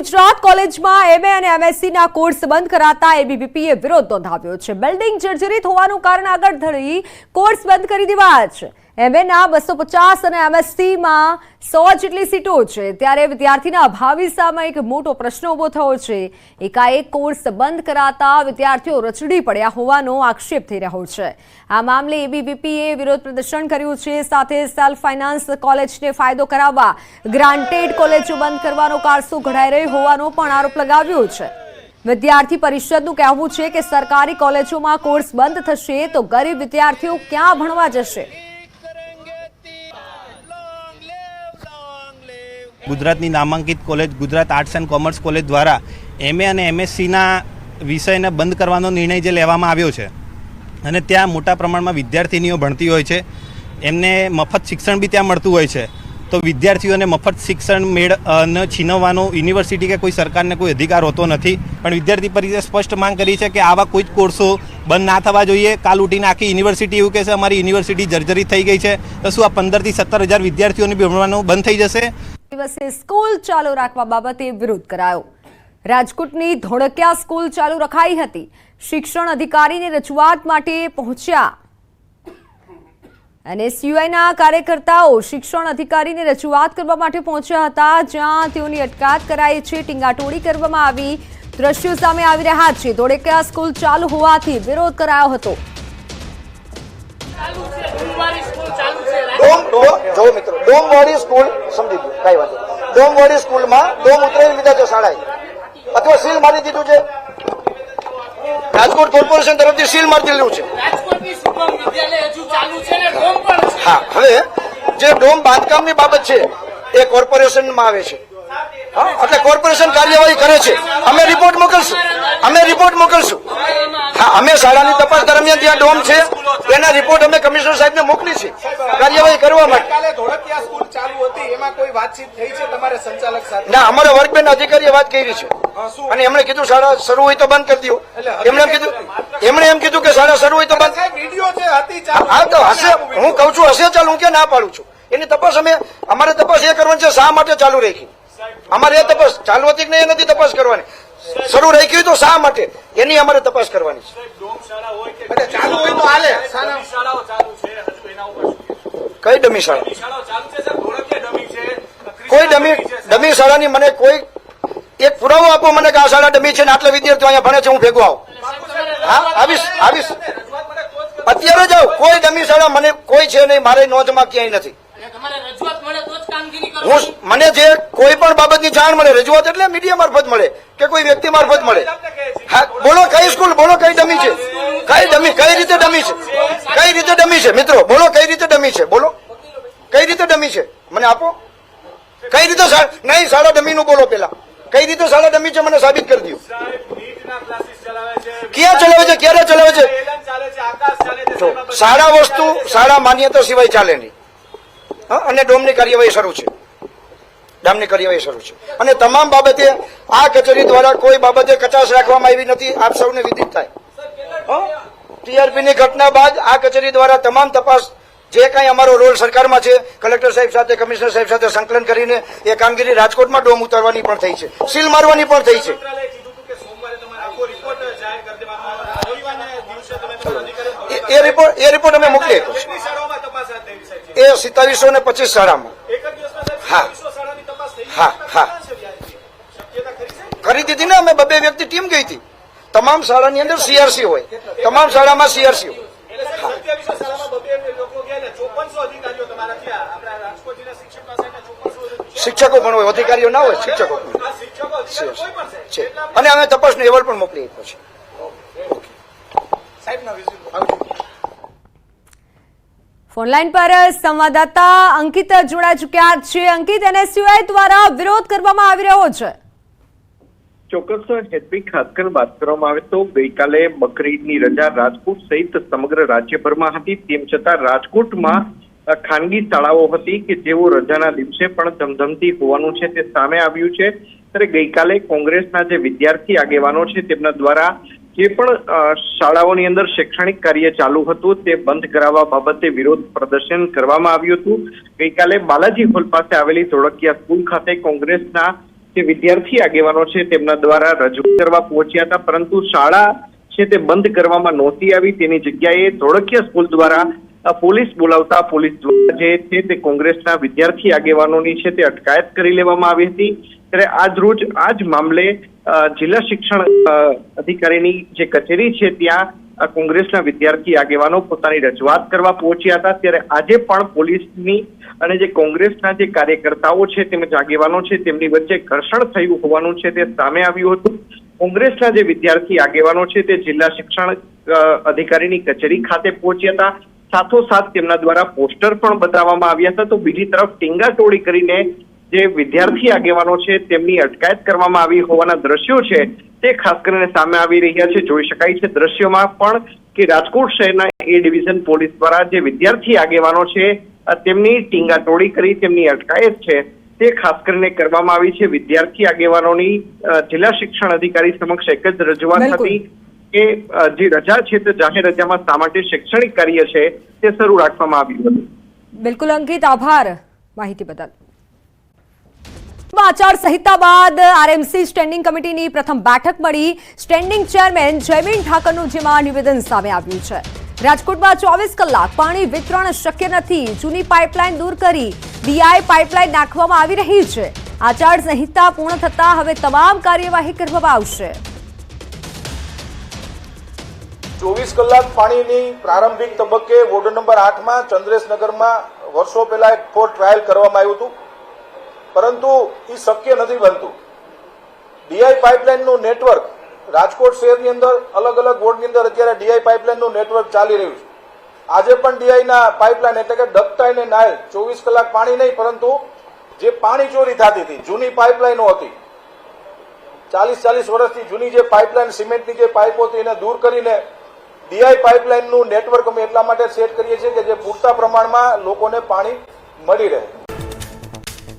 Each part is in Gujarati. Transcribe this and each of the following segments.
ગુજરાત કોલેજમાં એમએ અને એમએસસી ના કોર્સ બંધ કરાતા એબીવીપીએ વિરોધ નોંધાવ્યો છે. બિલ્ડિંગ જર્જરિત હોવાનું કારણ આગળ ધરી કોર્સ બંધ કરી દેવા છે. એમએ ના બસો પચાસ અને એમએસસીમાં સો જેટલી સીટો છે. ત્યારે વિદ્યાર્થીના ભાવિ સામે એક મોટો પ્રશ્ન ઊભો થયો છે. એકાએક કોર્સ બંધ કરાતા વિદ્યાર્થીઓ રચડી પડ્યા હોવાનો આક્ષેપ થઈ રહ્યો છે. આ મામલે એબીવીપીએ વિરોધ પ્રદર્શન કર્યું છે. સાથે સેલ્ફ ફાઇનાન્સ કોલેજને ફાયદો કરાવવા ગ્રાન્ટેડ કોલેજો બંધ કરવાનો કારસો ઘડાઈ રહ્યો હોવાનો પણ આરોપ લગાવ્યો છે. વિદ્યાર્થી પરિષદનું કહેવું છે કે સરકારી કોલેજોમાં કોર્સ બંધ થશે તો ગરીબ વિદ્યાર્થીઓ ક્યાં ભણવા જશે? ગુજરાતની નામાંકિત college, Gujarat arts and commerce college દ્વારા એમએ અને એમએસસીના વિષયને બંધ કરવાનો નિર્ણય જે લેવામાં આવ્યો છે. અને ત્યાં મોટા પ્રમાણમાં વિદ્યાર્થીનીઓ ભણતી હોય છે. એમને મફત શિક્ષણ બી ત્યાં મળતું હોય છે. તો વિદ્યાર્થીઓને મફત શિક્ષણ મેળ ન છીનવવાનો યુનિવર્સિટી કે કોઈ સરકારને કોઈ અધિકાર હોતો નથી. પણ વિદ્યાર્થી પરિષદે સ્પષ્ટ માંગ કરી છે કે આવા કોઈ જ કોર્સો બંધ ના થવા જોઈએ. કાલ ઉઠીને આખી યુનિવર્સિટી એવું કહેશે અમારી યુનિવર્સિટી જર્જરિત થઈ ગઈ છે. તો શું આ પંદરથી સત્તર હજાર વિદ્યાર્થીઓને ભણવાનું બંધ થઈ જશે? દિવસે સ્કૂલ ચાલુ રાખવા બાબતે વિરોધ કરાયો. રાજકોટની ધોળકિયા સ્કૂલ ચાલુ રખાઈ હતી. શિક્ષણ અધિકારીને રજૂઆત માટે પહોંચ્યા. અને સીયુઆઈના કાર્યકર્તાઓ શિક્ષણ અધિકારીને રજૂઆત કરવા માટે પહોંચ્યા હતા, જ્યાં તેઓની અટકાયત કરાઈ છે. ટીંગાટોળી કરવામાં આવી દ્રશ્યો સામે આવી રહ્યા છે. ધોળકિયા સ્કૂલ ચાલુ હોવાથી વિરોધ કરાયો હતો. જો મિત્રો ડોમ વાળી સ્કૂલ સમજી ગયો કઈ વાંધો નહીં. સ્કૂલમાં ડોમ ઉતરાવી લીધા છે શાળાએ. અથવા સીલ મારી દીધું છે. રાજકોટ કોર્પોરેશન તરફથી સીલ મારી દીધું છે. હા હવે જે ડોમ બાંધકામની બાબત છે એ કોર્પોરેશનમાં આવે છે. હા એટલે કોર્પોરેશન કાર્યવાહી કરે છે. અમે રિપોર્ટ મોકલશું. અમે રિપોર્ટ મોકલશું. હા અમે શાળાની તપાસ દરમિયાન ત્યાં ડોમ છે એના રિપોર્ટ અમે કમિશનર સાહેબને મોકલી છે. કાર્યવાહી કરવા માટે. ધોળકિયા સ્કૂલ ચાલુ હતી એમાં કોઈ વાતચીત થઈ છે તમારે સંચાલક સાથે? ના અમારા વર્કબેન અધિકારીએ વાત કરી છે. અને એમણે કીધું શાળા શરૂ હોય તો બંધ કરી દો. એમણે એમ કીધું એમણે એમ કીધું કે શાળા શરૂ હોય તો બંધ વીડિયો હતી હા તો હશે. હું કઉ છું હશે ચાલુ હું કે ના પાડું છું? એની તપાસ અમે અમારે તપાસ એ કરવાની છે શા માટે ચાલુ રાખી? અમારે એ તપાસ ચાલુ હતી કે નહીં એ નથી તપાસ કરવાની. શરૂ રહી ગયું તો શા માટે? એની અમારે તપાસ કરવાની છે. ચાલુ હોય તો હાલે. કઈ ડમી શાળા? કોઈ ડમી ડમી શાળાની મને કોઈ એક પુરાવો આપો મને કે આ શાળા ડમી છે ને આટલા વિદ્યાર્થીઓ અહીંયા ભણે છે હું ભેગો આવું. હા આવીશ આવીશ. અત્યારે જાઉં કોઈ ડમી શાળા મને કોઈ છે નહીં મારે નોંધમાં ક્યાંય નથી. તમારે રજૂઆત મળે તો જ કામગીરી કરો. હું મને જે કોઈ પણ બાબતની જાણ મળે રજૂઆત એટલે મીડિયા મારફત મળે કે કોઈ વ્યક્તિ મારફત મળે. હા બોલો કઈ સ્કૂલ બોલો કઈ ડમી છે? કઈ ડમી કઈ રીતે ડમી છે? કઈ રીતે ડમી છે? મિત્રો બોલો કઈ રીતે ડમી છે? બોલો. કઈ રીતે ડમી છે? મને આપો. કઈ રીતે શા- નહીં શાળા ડમી નું બોલો પેલા. કઈ રીતે શાળા ડમી છે? મને સાબિત કરી દઉં ક્યાં ચલાવે છે? ક્યારે ચલાવે છે? જો, શાળા વસ્તુ શાળા માન્યતા સિવાય ચાલે નહીં. અને ડોમની કાર્યવાહી શરૂ છે. ડામની કાર્યવાહી શરૂ છે. અને તમામ બાબતે આ કચેરી દ્વારા કોઈ બાબતે કચાશ રાખવામાં આવી નથી. આપ સૌને વિદિત થાય. ટીઆરપીની ઘટના બાદ આ કચેરી દ્વારા તમામ તપાસ જે કાંઈ અમારો રોલ સરકારમાં છે કલેક્ટર સાહેબ સાથે કમિશનર સાહેબ સાથે સંકલન કરીને એ કામગીરી રાજકોટમાં ડોમ ઉતારવાની પણ થઈ છે. સીલ મારવાની પણ થઈ છે. એ- રિપોર્ટ એ રિપોર્ટ અમે મોકલી આપ્યો છે એ સિત્તાવીસો ને પચીસ શાળામાં. હા. હા હા. કરી દીધી ને અમે બબે વ્યક્તિ ટીમ ગઈ હતી. તમામ શાળાની અંદર સીઆરસી હોય. તમામ શાળામાં સીઆરસી હોય. શિક્ષકો પણ હોય અધિકારીઓ ના હોય શિક્ષકો પણ છે. અને અમે તપાસનો એવોર્ડ પણ મોકલી આપ્યો છે ફોનલાઈન પર સંવાદદાતા અંકિત જોડાઈ ચુક્યા છે. અંકિત એનએસયુઆઈ દ્વારા વિરોધ કરવામાં આવી રહ્યો છે. ચોક્કસ હેતવી ખાસ કરીને વાત કરવામાં આવે તો ગઈકાલે બકરીદની રજા રાજકોટ સહિત સમગ્ર રાજ્યભરમાં હતી. તેમ છતાં રાજકોટમાં ખાનગી શાળાઓ હતી કે જેઓ રજાના દિવસે પણ ધમધમતી હોવાનું છે તે સામે આવ્યું છે. ત્યારે ગઈકાલે કોંગ્રેસના જે વિદ્યાર્થી આગેવાનો છે તેમના દ્વારા જે પણ શાળાઓની અંદર શૈક્ષણિક કાર્ય ચાલુ હતું તે બંધ કરાવવા બાબતે વિરોધ પ્રદર્શન કરવામાં આવ્યું હતું. ગઈકાલે બાલાજી હોલ પાસે આવેલી ધોળકિયા સ્કૂલ ખાતે કોંગ્રેસના જે વિદ્યાર્થી આગેવાનો છે તેમના દ્વારા રજૂ કરવા પહોંચ્યા હતા, પરંતુ શાળા છે તે બંધ કરવામાં નહોતી આવી. તેની જગ્યાએ ધોળકિયા સ્કૂલ દ્વારા પોલીસ બોલાવતા પોલીસ દ્વારા જે છે તે કોંગ્રેસના વિદ્યાર્થી આગેવાનોની છે તે અટકાયત કરી લેવામાં આવી હતી. ત્યારે આજ રોજ આ જ મામલે જિલ્લા શિક્ષણ અધિકારીની જે કચેરી છે ત્યાં કોંગ્રેસના વિદ્યાર્થી આગેવાનો પોતાની રજૂઆત કરવા પહોંચ્યા હતા. ત્યારે આજે પણ પોલીસની અને જે કોંગ્રેસના જે કાર્યકર્તાઓ છે, તેમજ આગેવાનો છે, તેમની વચ્ચે ઘર્ષણ થયું હોવાનું છે તે સામે આવ્યું હતું. કોંગ્રેસના જે વિદ્યાર્થી આગેવાનો છે તે જિલ્લા શિક્ષણ અધિકારીની કચેરી ખાતે પહોંચ્યા હતા. સાથોસાથ તેમના દ્વારા પોસ્ટર પણ બતાવવામાં આવ્યા હતા. તો બીજી તરફ ટીંગાટોળી કરીને જે વિદ્યાર્થી આગેવાનો છે તેમની અટકાયત કરવામાં આવી હોવાના દ્રશ્યો છે તે ખાસ કરીને સામે આવી રહ્યા છે. જોઈ શકાય છે દ્રશ્યોમાં પણ કે રાજકોટ શહેરના એ ડિવિઝન પોલીસ દ્વારા જે વિદ્યાર્થી આગેવાનો છે તેમની ટીંગાટોળી કરી તેમની અટકાયત છે તે ખાસ કરીને કરવામાં આવી છે. વિદ્યાર્થી આગેવાનોની જિલ્લા શિક્ષણ અધિકારી સમક્ષ એક જ રજૂઆત હતી કે જે રજા છે તે જાહેર રજામાં શા માટે શૈક્ષણિક કાર્ય છે તે શરૂ રાખવામાં આવ્યું હતું. બિલકુલ અંકિત આભાર માહિતી બદલ. આચાર સંહિતા બાદ આરએમસી સ્ટેન્ડિંગ કમિટીની પ્રથમ બેઠક મળી. સ્ટેન્ડિંગ ચેરમેન જયમીન ઠાકરનું જેમાં નિવેદન સામે આવ્યું છે. રાજકોટમાં ચોવીસ કલાક પાણી વિતરણ શક્ય નથી. જૂની પાઇપલાઇન દૂર કરી ડીઆઈ પાઇપલાઇન નાખવામાં આવી રહી છે. આચાર સંહિતા પૂર્ણ થતા હવે તમામ કાર્યવાહી કરવામાં આવશે. ચોવીસ કલાક પાણીની પ્રારંભિક તબક્કે વોર્ડ નંબર આઠમાં ચંદ્રેશનગરમાં વર્ષો પહેલા એક ફોર ટ્રાયલ કરવામાં આવ્યું હતું. પરંતુ એ શક્ય નથી બનતું. ડીઆઈ પાઇપલાઇનનું નેટવર્ક રાજકોટ શહેરની અંદર અલગ અલગ વોર્ડની અંદર અત્યારે ડીઆઈ પાઇપલાઇનનું નેટવર્ક ચાલી રહ્યું છે. આજે પણ ડીઆઈના પાઇપલાઇન એટલે કે ડકટાઈ ને નાયલ ચોવીસ કલાક પાણી નહીં, પરંતુ જે પાણી ચોરી થતી હતી, જૂની પાઇપલાઇનો હતી. ચાલીસ ચાલીસ વર્ષથી જૂની જે પાઇપલાઇન, સિમેન્ટની જે પાઇપો હતી, એને દૂર કરીને ડીઆઈ પાઇપલાઇનનું નેટવર્ક અમે એટલા માટે સેટ કરીએ છીએ કે જે પૂરતા પ્રમાણમાં લોકોને પાણી મળી રહે.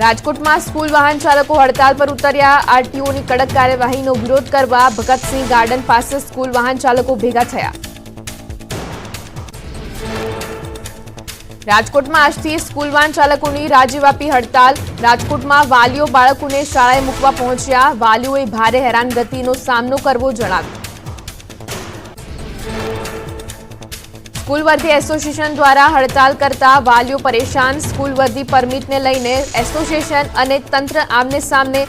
રાજકોટમાં સ્કૂલ વાહન ચાલકો હડતાલ પર ઉતર્યા. આરટીઓની કડક કાર્યવાહીનો વિરોધ કરવા ભગતસિંહ ગાર્ડન પાસે સ્કૂલ વાહન ચાલકો ભેગા થયા. રાજકોટમાં આજથી સ્કૂલ વાહન ચાલકોની રાજ્યવ્યાપી હડતાલ. રાજકોટમાં વાલીઓ બાળકોને શાળાએ મૂકવા પહોંચ્યા. વાલીઓએ ભારે હેરાનગતિનો સામનો કરવો જણાવ્યું. સ્કૂલ વર્ધી એસોસિએશન દ્વારા હડતાલ કરતા વાલીઓ પરેશાન. સ્કૂલ વર્ધી પરમિટને લઈને એસોસિએશન અને તંત્ર આમને સામને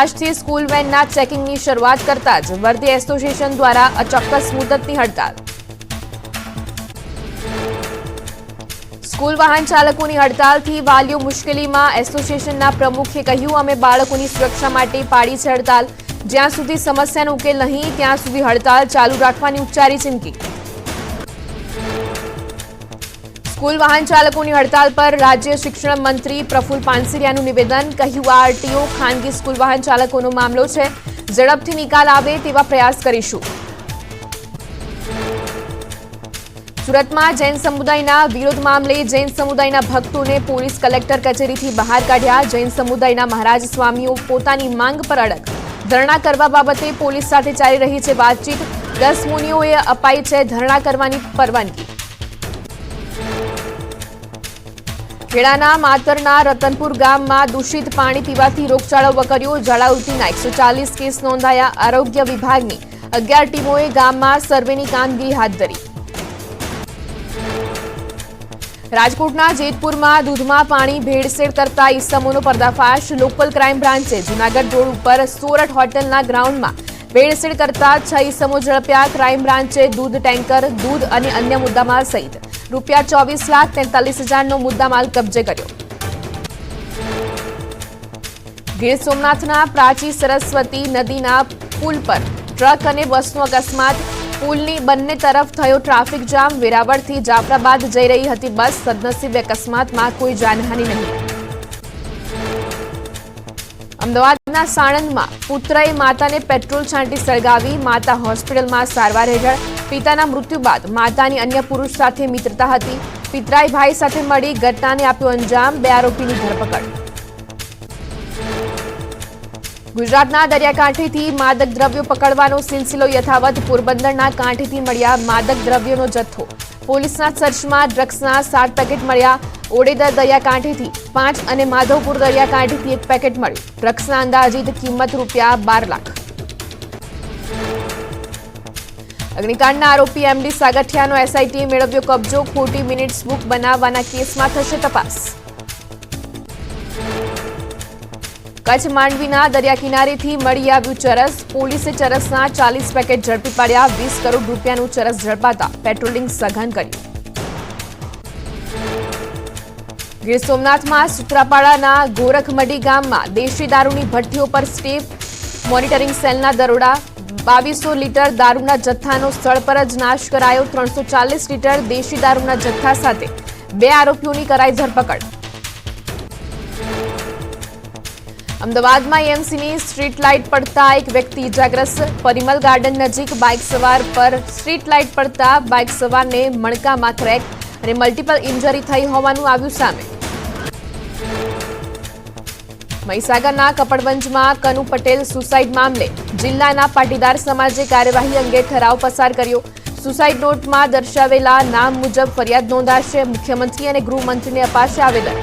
આજથી સ્કૂલ વેનના ચેકિંગની શરૂઆત કરતા જ વર્ધી એસોસિએશન દ્વારા અચોક્કસ મુદતની હડતાલ. સ્કૂલ વાહન ચાલકોની હડતાલથી વાલીઓ મુશ્કેલીમાં એસોસિએશનના પ્રમુખે કહ્યું, અમે બાળકોની સુરક્ષા માટે પાડી છે હડતાલ. જ્યાં સુધી સમસ્યાનો ઉકેલ નહીં, ત્યાં સુધી હડતાલ ચાલુ રાખવાની ઉચ્ચારી ચીમકી. સ્કૂલ વાહન ચાલકોની હડતાલ પર રાજ્ય શિક્ષણ મંત્રી પ્રફુલ પાનસિરિયાનું નિવેદન. કહ્યું, આરટીઓ ખાનગી સ્કૂલ વાહન ચાલકોનો મામલો છે. ઝડપથી નિકાલ આવે તેવા પ્રયાસ કરીશું. સુરતમાં જૈન સમુદાયના વિરોધ મામલે જૈન સમુદાયના ભક્તોને પોલીસ કલેક્ટર કચેરીથી બહાર કાઢ્યા. જૈન સમુદાયના મહારાજ સ્વામીઓ પોતાની માંગ પર અડગ. ધરણા કરવા બાબતે પોલીસ સાથે ચાલી રહી છે વાતચીત. દસ મુનિઓએ અપાઈ છે ધરણા કરવાની પરવાનગી. ખેડાના માતરના રતનપુર ગામમાં દૂષિત પાણી પીવાથી રોગચાળો વકર્યો. ઝાડા ઉલટીના એકસો ચાલીસ કેસ નોંધાયા આરોગ્ય વિભાગની. અગિયાર ટીમોએ ગામમાં સર્વેની કામગીરી હાથ ધરી. રાજકોટના જેતપુરમાં દૂધમાં પાણી ભેળસેળ કરતા ઈસમોનો પર્દાફાશ. લોકલ ક્રાઇમ બ્રાન્ચે જૂનાગઢ રોડ ઉપર સોરઠ હોટલના ગ્રાઉન્ડમાં ભેળસેળ કરતા છ ઇસમો ઝડપ્યા. ક્રાઇમ બ્રાન્ચે દૂધ ટેન્કર, દૂધ અને અન્ય મુદ્દામાલ સહિત રૂપિયા ચોવીસ લાખ તેતાલીસ હજારનો મુદ્દામાલ કબજે કર્યો. ગીર સોમનાથના પ્રાચી સરસ્વતી નદીના પુલ પર ટ્રક અને બસનો અકસ્માત. પુલની બંને તરફ થયો ટ્રાફિક જામ. વેરાવળથી જાફરાબાદ જઈ રહી હતી બસ. સદનસીબે અકસ્માતમાં કોઈ જાનહાનિ નહીં. અમદાવાદના સાણંદમાં પુત્રએ માતાને પેટ્રોલ છાંટી સળગાવી માતા હોસ્પિટલમાં સારવાર હેઠળ પિતાના મૃત્યુ બાદ માતાની અન્ય પુરુષ સાથે મિત્રતા હતી. પિતરાઈ ભાઈ સાથે મળી ઘટનાને આપ્યો અંજામ, બે આરોપીની ધરપકડ. ગુજરાતના દરિયાકાંઠેથી માદક દ્રવ્યો પકડવાનો સિલસિલો યથાવત પોરબંદરના કાંઠેથી મળ્યા માદક દ્રવ્યોનો જથ્થો. પોલીસના સર્ચમાં ડ્રગ્સના સાત પેકેટ મળ્યા ઓડેદર દરિયાકાંઠેથી પાંચ અને માધવપુર દરિયાકાંઠેથી એક પેકેટ મળ્યું. ડ્રગ્સના અંદાજિત કિંમત રૂપિયા બાર લાખ. અગ્નિકાંડના આરોપી એમડી સાગઠિયાનો એસઆઈટીએ મેળવ્યો કબજો ખોટી મિનિટ્સ બુક બનાવવાના કેસમાં થશે તપાસ. કચ્છ માંડવીના દરિયા કિનારેથી મળી આવ્યું ચરસ. પોલીસે ચરસના ચાલીસ પેકેટ ઝડપી પાડ્યા, વીસ કરોડ રૂપિયાનું ચરસ ઝડપાતા, પેટ્રોલિંગ સઘન કર્યું. ગીર સોમનાથમાં સુત્રાપાડાના ગોરખમડી ગામમાં દેશી દારૂની ભઠ્ઠીઓ પર સ્ટેપ મોનિટરિંગ સેલના દરોડા. બાવીસો લીટર દારૂના જથ્થાનો સ્થળ પર જ નાશ કરાયો ત્રણસો ચાલીસ લીટર દેશી દારૂના જથ્થા સાથે. બે આરોપીઓની કરાઈ ધરપકડ. અમદાવાદમાં એમસીની સ્ટ્રીટ લાઇટ પડતા એક વ્યક્તિ ઇજાગ્રસ્ત. પરિમલ ગાર્ડન નજીક બાઇક સવાર પર સ્ટ્રીટ લાઇટ પડતા બાઇક સવારને મણકામાં ક્રેક અને મલ્ટિપલ ઇન્જરી થઈ હોવાનું આવ્યું સામે. મહીસાગરના કપડવંજમાં કનુ પટેલ સુસાઇડ મામલે જિલ્લાના પાટીદાર સમાજે કાર્યવાહી અંગે ઠરાવ પસાર કર્યો. સુસાઇડ નોટમાં દર્શાવેલા નામ મુજબ ફરિયાદ નોંધાશે મુખ્યમંત્રી અને ગૃહમંત્રીને અપાશે આવેદન.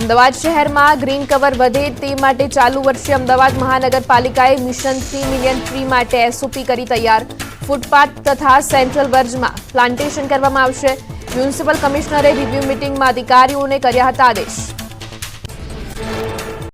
અમદાવાદ શહેરમાં ગ્રીન કવર વધે તે માટે ચાલુ વર્ષે અમદાવાદ મહાનગરપાલિકાએ મિશન થ્રી મિલિયન ટ્રી માટે એસઓપી કરી તૈયાર. ફૂટપાથ તથા સેન્ટ્રલ વર્જમાં પ્લાન્ટેશન કરવામાં આવશે. મ્યુનિસિપલ કમિશનરે રિવ્યુ મિટિંગમાં અધિકારીઓને કર્યા હતા આદેશ.